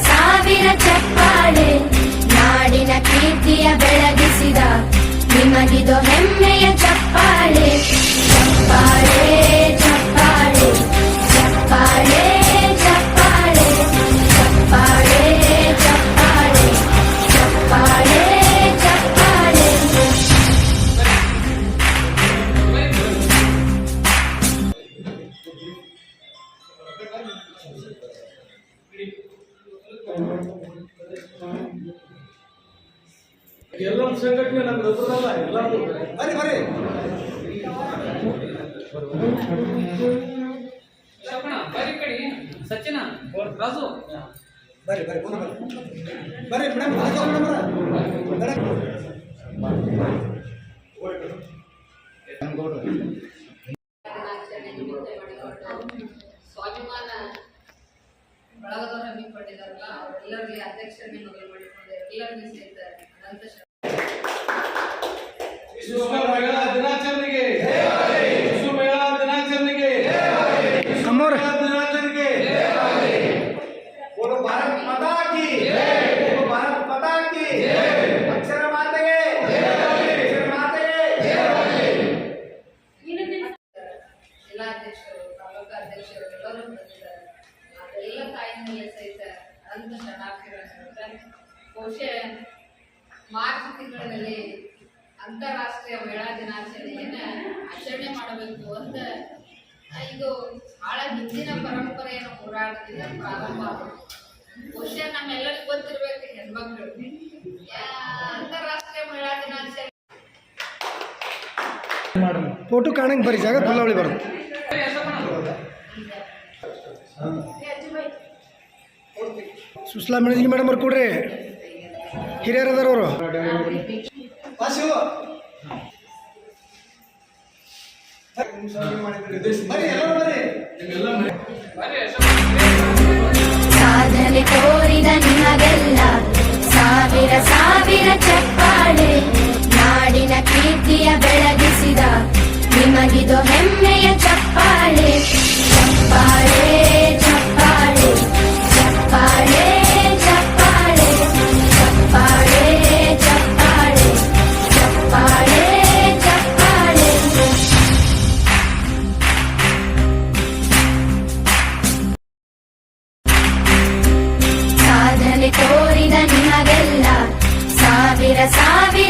ಸಾವಿರ ಚಪ್ಪಾಳೆ ಎಲ್ಲರ ಸಂಘಟನೆ ನಮ್ಗೆ ಗೊತ್ತದಲ್ಲ ಎಲ್ಲರೂ. ಬರೀ ಬರೀ ಲಕ್ಷ್ಮಣ ಬರೀ ಕಡೆ. ಸಚಿನ ರಾಜು. ಬರೀ ಬರೀ ಪುನಃ ಬರೀ ಬರೀ ಮೇಡಮ್ ರಾಜು ಮೇಡಮ್. ಬಳಗದವ್ರು ಹಮ್ಮಿಕೊಂಡಿದಾರಲ್ಲ ಅವರೆಲ್ಲರಿಗೆ ಅಧ್ಯಕ್ಷರನ್ನೇ ಮೊದಲು ಮಾಡಿಕೊಂಡು ಎಲ್ಲರಿಗೂ ಸೇರ್ತಾ ಅನಂತ ದಿನಾಚರಣೆಗೆ. ದಿನಾಚರಣೆಗೆ. ಜಿಲ್ಲಾಧ್ಯಕ್ಷರು ತಾಲೂಕು ಅಧ್ಯಕ್ಷರು ಎಲ್ಲರೂ ಬಂದಿದ್ದಾರೆ. ತಾಯಿನಲ್ಲಿ ಸಹಿತ ಅನಂತ ಶರಣಾರ್ಥಿಗಳನ್ನು ಬಹುಶಃ ಮಾರ್ಚ್ ತಿಂಗಳಲ್ಲಿ ಅಂತಾರಾಷ್ಟ್ರೀಯ ಮಹಿಳಾ ದಿನಾಚರಣೆಯನ್ನು ಆಚರಣೆ ಮಾಡಬೇಕು ಅಂತ ಇದು ಬಹಳ ಹಿಂದಿನ ಪರಂಪರೆಯನ್ನು ಹೋರಾಟದಿಂದ ಪ್ರಾರಂಭ ಆಗುತ್ತೆ ಬಹುಶಃ ನಮ್ಮೆಲ್ಲರಿಗೂ ಗೊತ್ತಿರಬೇಕು ಹೆಣ್ಮಕ್ಳು. ಯಾ- ಅಂತಾರಾಷ್ಟ್ರೀಯ ಮಹಿಳಾ ದಿನಾಚರಣೆ. ಫೋಟೋ ಕಾಣಂಗೆ ಬರೀ ಜಾಗ ಬರುತ್ತೆ. ಸುಸ್ಲಾ ಮೆಣಜಿಗೆ ಮೇಡಮ್ ಅವ್ರು ಕೊಡ್ರಿ. ಹಿರಿಯರ್ ಅದಾರ ಅವರು. ಸಾಧನೆ